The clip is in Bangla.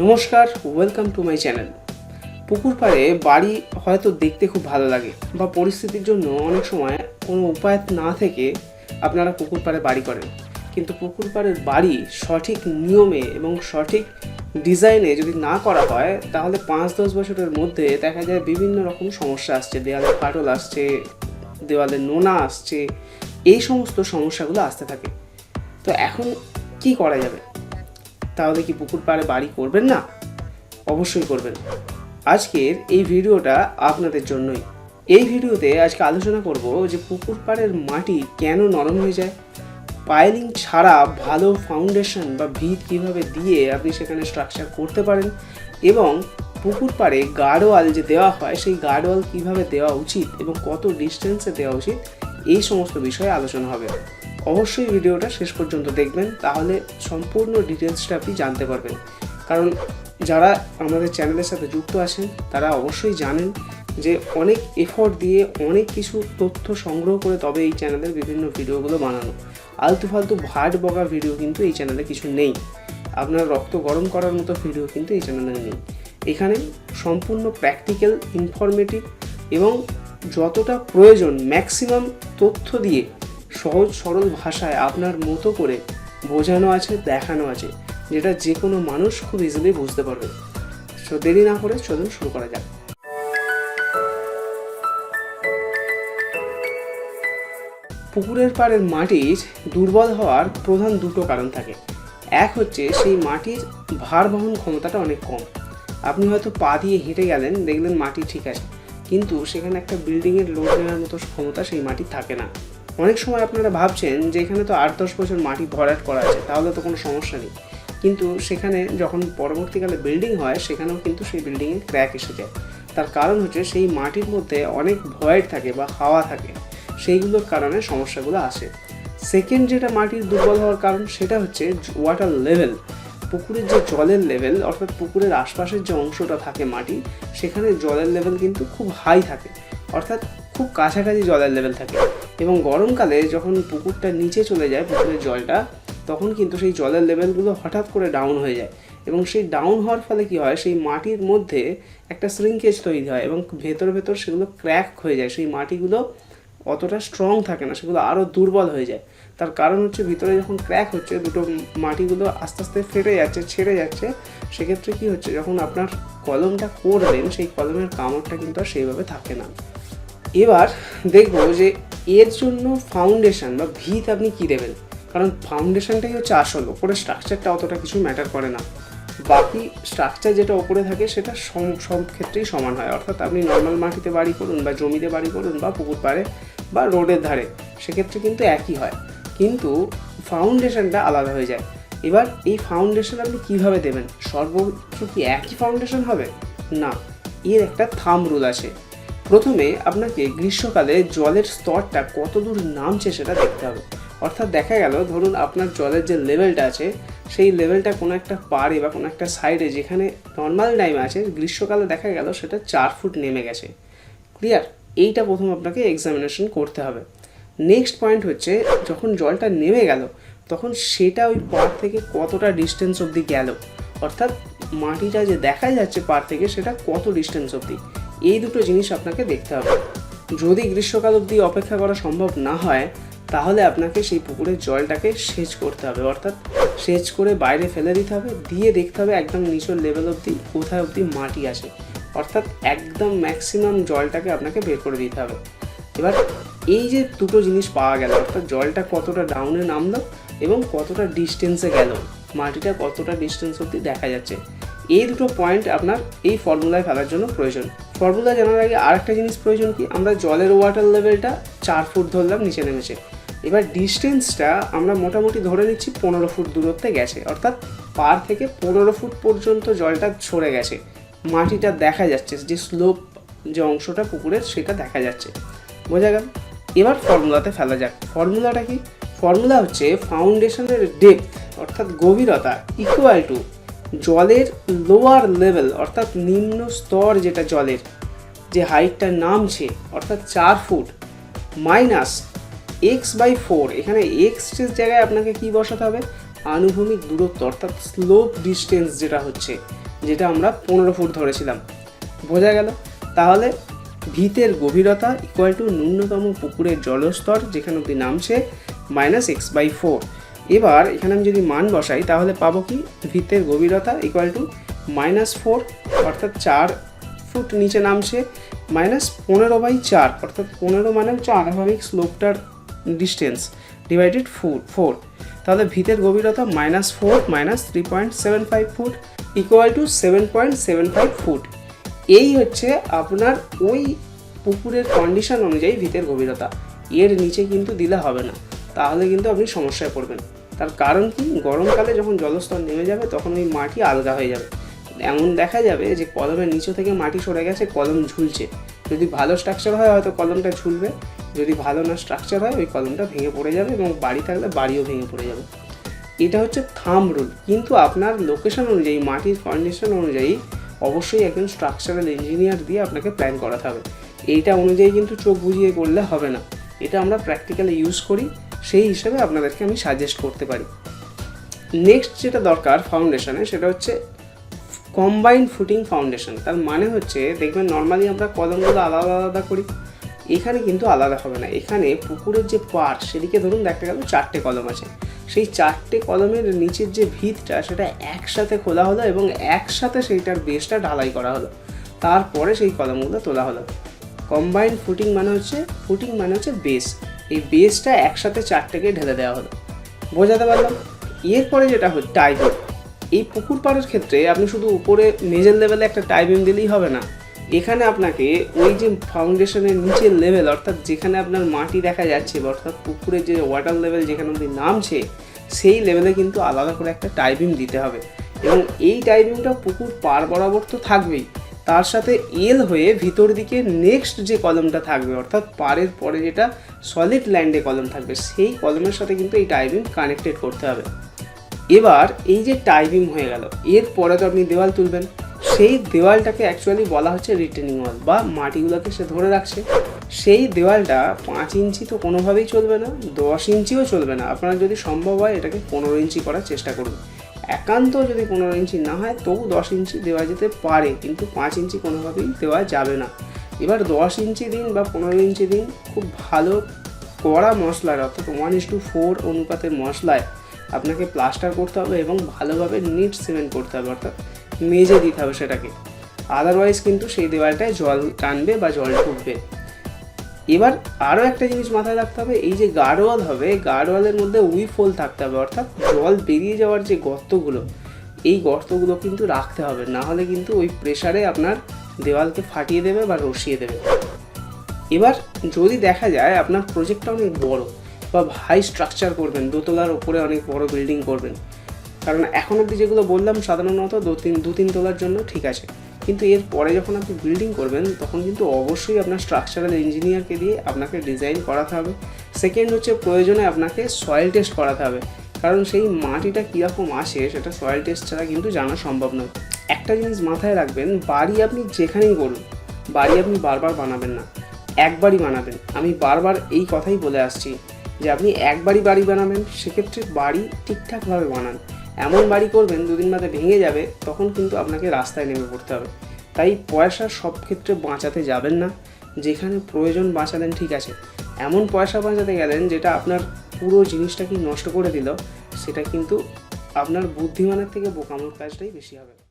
নমস্কার ওয়েলকাম টু মাই চ্যানেল পুকুর পাড়ে বাড়ি হয়তো দেখতে খুব ভালো লাগে বা পরিস্থিতির জন্য অনেক সময় কোনো উপায় না থেকে আপনারা পুকুর পাড়ে বাড়ি করেন। কিন্তু পুকুর পাড়ের বাড়ি সঠিক নিয়মে এবং সঠিক ডিজাইনে যদি না করা হয়, তাহলে পাঁচ দশ বছরের মধ্যে দেখা যায় বিভিন্ন রকম সমস্যা আসছে। দেওয়ালে ফাটল আসছে, দেওয়ালে নোনা আসছে, এই সমস্ত সমস্যাগুলো আসতে থাকে। তো এখন কি করা যাবে? তাহলে কি পুকুর পাড়ে বাড়ি করবেন না? অবশ্যই করবেন। আজকের এই ভিডিওটা আপনাদের জন্যই। এই ভিডিওতে আজকে আলোচনা করব যে পুকুর পাড়ের মাটি কেন নরম হয়ে যায়? পাইলিং ছাড়া ভালো ফাউন্ডেশন বা ভিত কীভাবে দিয়ে আপনি সেখানে স্ট্রাকচার করতে পারেন? এবং পুকুর পাড়ে গার্ডওয়াল যে দেওয়া হয়, সেই গার্ডওয়াল কীভাবে দেওয়া উচিত এবং কত ডিস্টেন্সে দেওয়া উচিত? এই সমস্ত বিষয়ে আলোচনা হবে। অবশ্যই ভিডিওটা শেষ পর্যন্ত দেখবেন, তাহলে সম্পূর্ণ ডিটেলসটা আপনি জানতে পারবেন। কারণ যারা আমাদের চ্যানেলের সাথে যুক্ত আছেন, তারা অবশ্যই জানেন যে অনেক এফোর্ট দিয়ে অনেক কিছু তথ্য সংগ্রহ করে তবে এই চ্যানেলের বিভিন্ন ভিডিওগুলো বানানো। আলতু ফালতু ভাট বগা ভিডিও কিন্তু এই চ্যানেলে কিছু নেই। আপনার রক্ত গরম করার মতো ভিডিও কিন্তু এই চ্যানেলে নেই। এখানে সম্পূর্ণ প্র্যাকটিক্যাল ইনফরমেটিভ এবং যতটা প্রয়োজন ম্যাক্সিমাম তথ্য দিয়ে সহজ সরল ভাষায় আপনার মতো করে বোঝানো আছে, দেখানো আছে, যেটা যে কোনো মানুষ খুব ইজিলি বুঝতে পারবে। সো দেরি না করে চলুন শুরু করা যাক। পুকুরের পাড়ের মাটির দুর্বল হওয়ার প্রধান দুটো কারণ থাকে। এক হচ্ছে সেই মাটির ভার বহন ক্ষমতাটা অনেক কম। আপনি হয়তো পা দিয়ে হেঁটে গেলেন, দেখলেন মাটি ঠিক আছে, কিন্তু সেখানে একটা বিল্ডিংয়ের লোড নেওয়ার মতো ক্ষমতা সেই মাটি থাকে না। অনেক সময় আপনারা ভাবছেন যে এখানে তো আট, দশ বছর মাটি ভরাট করা আছে, তাহলে তো কোনো সমস্যা নেই। কিন্তু সেখানে যখন পরবর্তীকালে বিল্ডিং হয়, সেখানেও কিন্তু সেই বিল্ডিংয়ে ক্র্যাক এসে যায়। তার কারণ হচ্ছে সেই মাটির মধ্যে অনেক ভয়েড থাকে বা হাওয়া থাকে, সেইগুলোর কারণে সমস্যাগুলো আসে। সেকেন্ড যেটা মাটির দুর্বল হওয়ার কারণ, সেটা হচ্ছে ওয়াটার লেভেল পুকুরের যে জলের লেভেল অর্থাৎ পুকুরের আশপাশের যে অংশটা থাকে মাটি, সেখানে জলের লেভেল কিন্তু খুব হাই থাকে। অর্থাৎ খুব কাছাকাছি জলের লেভেল থাকে। এবং গরমকালে যখন পুকুরটা নিচে চলে যায়, পুকুরের জলটা, তখন কিন্তু সেই জলের লেভেলগুলো হঠাৎ করে ডাউন হয়ে যায়। এবং সেই ডাউন হওয়ার ফলে কি হয়, সেই মাটির মধ্যে একটা শ্রিঙ্কেজ তৈরি হয় এবং ভেতর ভেতর সেগুলো ক্র্যাক হয়ে যায়। সেই মাটিগুলো অতটা স্ট্রং থাকে না, সেগুলো আরও দুর্বল হয়ে যায়। তার কারণ হচ্ছে ভিতরে যখন ক্র্যাক হচ্ছে, দুটো মাটিগুলো আস্তে আস্তে ফেটে যাচ্ছে, ছেড়ে যাচ্ছে, সেক্ষেত্রে কি হচ্ছে, যখন আপনার কলমটা করবেন, সেই কলমের কামড়টা কিন্তু আর সেইভাবে থাকে না। এবার দেখব যে এর জন্য ফাউন্ডেশন বা ভিত আপনি কী দেবেন? কারণ ফাউন্ডেশনটাই হচ্ছে আসল ওপরে স্ট্রাকচারটা অতটা কিছু ম্যাটার করে না। বাকি স্ট্রাকচার যেটা ওপরে থাকে, সেটা সব ক্ষেত্রেই সমান হয়। অর্থাৎ আপনি নর্মাল মাটিতে বাড়ি করুন বা জমিতে বাড়ি করুন বা পুকুর পাড়ে বা রোডের ধারে, সেক্ষেত্রে কিন্তু একই হয়। কিন্তু ফাউন্ডেশনটা আলাদা হয়ে যায়। এবার এই ফাউন্ডেশন আপনি কীভাবে দেবেন? সর্বোচ্চ কি একই ফাউন্ডেশন হবে? না, এর একটা থাম রুল আছে। প্রথমে আপনাকে গ্রীষ্মকালে জলের স্তরটা কত দূর নামছে সেটা দেখতে হবে। অর্থাৎ দেখা গেল, ধরুন আপনার জলের যে লেভেলটা আছে, সেই লেভেলটা কোনো একটা পাড়ে বা কোনো একটা সাইডে যেখানে নর্মাল টাইম আছে, গ্রীষ্মকালে দেখা গেল সেটা চার ফুট নেমে গেছে। ক্লিয়ার এইটা প্রথম আপনাকে এক্সামিনেশন করতে হবে। নেক্সট পয়েন্ট হচ্ছে, যখন জলটা নেমে গেল, তখন সেটা ওই পাড় থেকে কতটা ডিস্টেন্স অবধি গেল? অর্থাৎ মাটিটা যে দেখা যাচ্ছে পাড় থেকে, সেটা কত ডিস্টেন্স অবধি? এই দুটো জিনিস আপনাকে দেখতে হবে। যদি গ্রীষ্মকাল অবধি অপেক্ষা করা সম্ভব না হয়, তাহলে আপনাকে সেই পুকুরের জলটাকে সেচ করতে হবে। অর্থাৎ সেচ করে বাইরে ফেলে দিতে হবে, দিয়ে দেখতে হবে একদম নিচের লেভেল অবধি কোথায় অবধি মাটি আছে। অর্থাৎ একদম ম্যাক্সিমাম জলটাকে আপনাকে বের করে দিতে হবে। এবার এই যে দুটো জিনিস পাওয়া গেল, অর্থাৎ জলটা কতটা ডাউনে নামলো এবং কতটা ডিস্টেন্সে গেল, মাটিটা কতটা ডিস্টেন্স অবধি দেখা যাচ্ছে এই দুটো পয়েন্ট আপনার এই ফর্মুলায় ফেলার জন্য প্রয়োজন। ফর্মুলা জানার আগে আরেকটা জিনিস প্রয়োজন কি? আমরা জলের ওয়াটার লেভেলটা চার ফুট ধরলাম নিচে নেমেছে। এবার ডিস্টেন্সটা আমরা মোটামুটি ধরে নিচ্ছি পনেরো ফুট দূরত্বে গেছে। অর্থাৎ পার থেকে পনেরো ফুট পর্যন্ত জলটা ছড়ে গেছে। মাটিটা দেখা যাচ্ছে, যে স্লোপ যে অংশটা পুকুরের সেটা দেখা যাচ্ছে। বোঝা গেল? এবার ফর্মুলাতে ফেলা যাক। ফর্মুলাটা কি? ফর্মুলা হচ্ছে ফাউন্ডেশনের ডেপথ অর্থাৎ গভীরতা ইকুয়াল টু জলের লোয়ার লেভেল অর্থাৎ নিম্ন স্তর যেটা জলের, যে হাইটটা নামছে অর্থাৎ চার foot minus x by four এখানে এক্সের জায়গায় আপনাকে কি বসাতে হবে? আনুভূমিক দূরত্ব, অর্থাৎ স্লোপ ডিস্টেন্স যেটা হচ্ছে, যেটা আমরা পনেরো ফুট ধরেছিলাম। বোঝা গেল? তাহলে ভিতের গভীরতা ইকুয়াল টু ন্যূনতম পুকুরের জলস্তর, যেখানে অব্দি নামছে মাইনাস এক্স বাই ফোর এবার এখানে আমি যদি মান বসাই, তাহলে পাবো কি? ভিতের গভীরতা ইকুয়াল টু মাইনাস ফোর অর্থাৎ চার ফুট নিচে নামছে মাইনাস পনেরো বাই চার, অর্থাৎ পনেরো মানে হচ্ছে আনুভবিক স্লোপটার ডিস্টেন্স ডিভাইডেড ফোর ফোর তাহলে ভিতের গভীরতা minus four minus three point seven five foot equal to seven point seven five foot এই হচ্ছে আপনার ওই পুকুরের কন্ডিশন অনুযায়ী ভিতের গভীরতা। এর নিচে কিন্তু দিলে হবে না। তাহলে কিন্তু আপনি সমস্যায় পড়বেন। তার কারণ কি? গরমকালে যখন জলস্তর নেমে যাবে, তখন ওই মাটি আলগা হয়ে যাবে। এমন দেখা যাবে যে কলমের নিচে থেকে মাটি সরে গেছে, কলম ঝুলছে। যদি ভালো স্ট্রাকচার হয়, হয়তো কলমটা ঝুলবে। যদি ভালো না স্ট্রাকচার হয়, ওই কলমটা ভেঙে পড়ে যাবে এবং বাড়ি থাকলে বাড়িও ভেঙে পড়ে যাবে। এটা হচ্ছে থাম রুল কিন্তু আপনার লোকেশন অনুযায়ী, মাটির কন্ডিশন অনুযায়ী, অবশ্যই একজন স্ট্রাকচারাল ইঞ্জিনিয়ার দিয়ে আপনাকে প্ল্যান করাতে হবে। এইটা অনুযায়ী কিন্তু চোখ বুঝিয়ে করলে হবে না। এটা আমরা প্র্যাকটিক্যালি ইউজ করি। সেই হিসেবে আপনাদেরকে আমি সাজেস্ট করতে পারি। নেক্সট যেটা দরকার ফাউন্ডেশনে সেটা হচ্ছে কম্বাইন্ড ফুটিং ফাউন্ডেশন তার মানে হচ্ছে, দেখবেন নর্মালি আমরা কলমগুলো আলাদা আলাদা করি, এখানে কিন্তু আলাদা হবে না। এখানে পুকুরের যে পার সেদিকে ধরুন দেখা গেল চারটে কলম আছে। সেই চারটে কলমের নিচের যে ভিতটা, সেটা একসাথে খোলা হলো এবং একসাথে সেইটার বেসটা ঢালাই করা হলো। তারপরে সেই কলমগুলো তোলা হলো। কম্বাইন্ড ফুটিং মানে হচ্ছে ফুটিং মানে হচ্ছে বেস এই বেসটা একসাথে চারটেকে ঢেলে দেওয়া হলো। বোঝাতে পারলাম? এরপরে যেটা হচ্ছে টাইবিং এই পুকুর পাড়ের ক্ষেত্রে আপনি শুধু উপরে মেজের লেভেলে একটা টাইবিং দিলেই হবে না। এখানে আপনাকে ওই যে ফাউন্ডেশনের নিচের লেভেল অর্থাৎ যেখানে আপনার মাটি দেখা যাচ্ছে অর্থাৎ পুকুরের যে ওয়াটার লেভেল যেখানে অব্দি নামছে, সেই লেভেলে কিন্তু আলাদা করে একটা টাইবিং দিতে হবে। এবং এই টাইবিংটা পুকুর পার বরাবর তো থাকবেই। তার সাথে এল হয়ে ভিতর দিকে নেক্সট যে কলমটা থাকবে, অর্থাৎ পারের পরে যেটা সলিড ল্যান্ডে কলম থাকবে, সেই কলমের সাথে কিন্তু এই টাইবিং কানেক্টেড করতে হবে। এবার এই যে টাইবিং হয়ে গেল এরপরে তো আপনি দেওয়াল তুলবেন। সেই দেওয়ালটাকে অ্যাকচুয়ালি বলা হচ্ছে রিটেনিং ওয়াল বা মাটিগুলোকে সে ধরে রাখছে। সেই দেওয়ালটা পাঁচ ইঞ্চি তো কোনোভাবেই চলবে না, দশ ইঞ্চিও চলবে না। আপনারা যদি সম্ভব হয় এটাকে পনেরো ইঞ্চি করার চেষ্টা করুন। একান্ত যদি পনেরো ইঞ্চি না হয়, তবু দশ ইঞ্চি দেওয়া যেতে পারে, কিন্তু পাঁচ ইঞ্চি কোনোভাবেই দেওয়া যাবে না। এবার দশ ইঞ্চি দিন বা পনেরো ইঞ্চি দিন খুব ভালো কড়া মশলার, অর্থাৎ ওয়ান ইস টু ফোর অনুপাতের মশলায় আপনাকে প্লাস্টার করতে হবে এবং ভালোভাবে নিট সিমেন্ট করতে হবে, অর্থাৎ মেজে দিতে হবে সেটাকে। আদারওয়াইজ কিন্তু সেই দেওয়ালটায় জল টানবে বা জল ঢুকবে। এবার আরও একটা জিনিস মাথায় রাখতে হবে, এই যে গার্ডওয়াল হবে গার্ডওয়ালের মধ্যে উই ফোল থাকতে হবে, অর্থাৎ জল বেরিয়ে যাওয়ার যে গর্তগুলো, এই গর্তগুলো কিন্তু রাখতে হবে, না হলে কিন্তু ওই প্রেশারে আপনার দেওয়ালকে ফাটিয়ে দেবে বা রসিয়ে দেবে। এবার যদি দেখা যায় আপনার প্রজেক্টটা অনেক বড় বা হাই স্ট্রাকচার করবেন, দোতলার ওপরে অনেক বড় বিল্ডিং করবেন, কারণ এখন অবধি যেগুলো বললাম সাধারণত দু তিন দু তিন তলার জন্য ঠিক আছে। কিন্তু এর পরে যখন আপনি বিল্ডিং করবেন, তখন কিন্তু অবশ্যই আপনার স্ট্রাকচারাল ইঞ্জিনিয়ারকে দিয়ে আপনাকে ডিজাইন করাতে হবে। সেকেন্ড হচ্ছে প্রয়োজনে আপনাকে সয়েল টেস্ট করাতে হবে। কারণ সেই মাটিটা কীরকম আসে, সেটা সয়েল টেস্ট ছাড়া কিন্তু জানা সম্ভব নয়। একটা জিনিস মাথায় রাখবেন, বাড়ি আপনি যেখানেই করুন বাড়ি আপনি বারবার বানাবেন না, একবারই বানাবেন। আমি বারবার এই কথাই বলে আসছি যে আপনি একবারই বাড়ি বানাবেন, সেক্ষেত্রে বাড়ি ঠিকঠাকভাবে বানান। এমন বাড়ি করবেন, দুদিন বাদে ভেঙে যাবে, তখন কিন্তু আপনাকে রাস্তায় নেমে পড়তে হবে। তাই পয়সা সব ক্ষেত্রে বাঁচাতে যাবেন না। যেখানে প্রয়োজন বাঁচালেন, ঠিক আছে। এমন পয়সা বাঁচাতে গেলেন, যেটা আপনার পুরো জিনিসটাকে নষ্ট করে দিল, সেটা কিন্তু আপনার বুদ্ধিমানের থেকে বোকামোর কাজটাই বেশি হবে।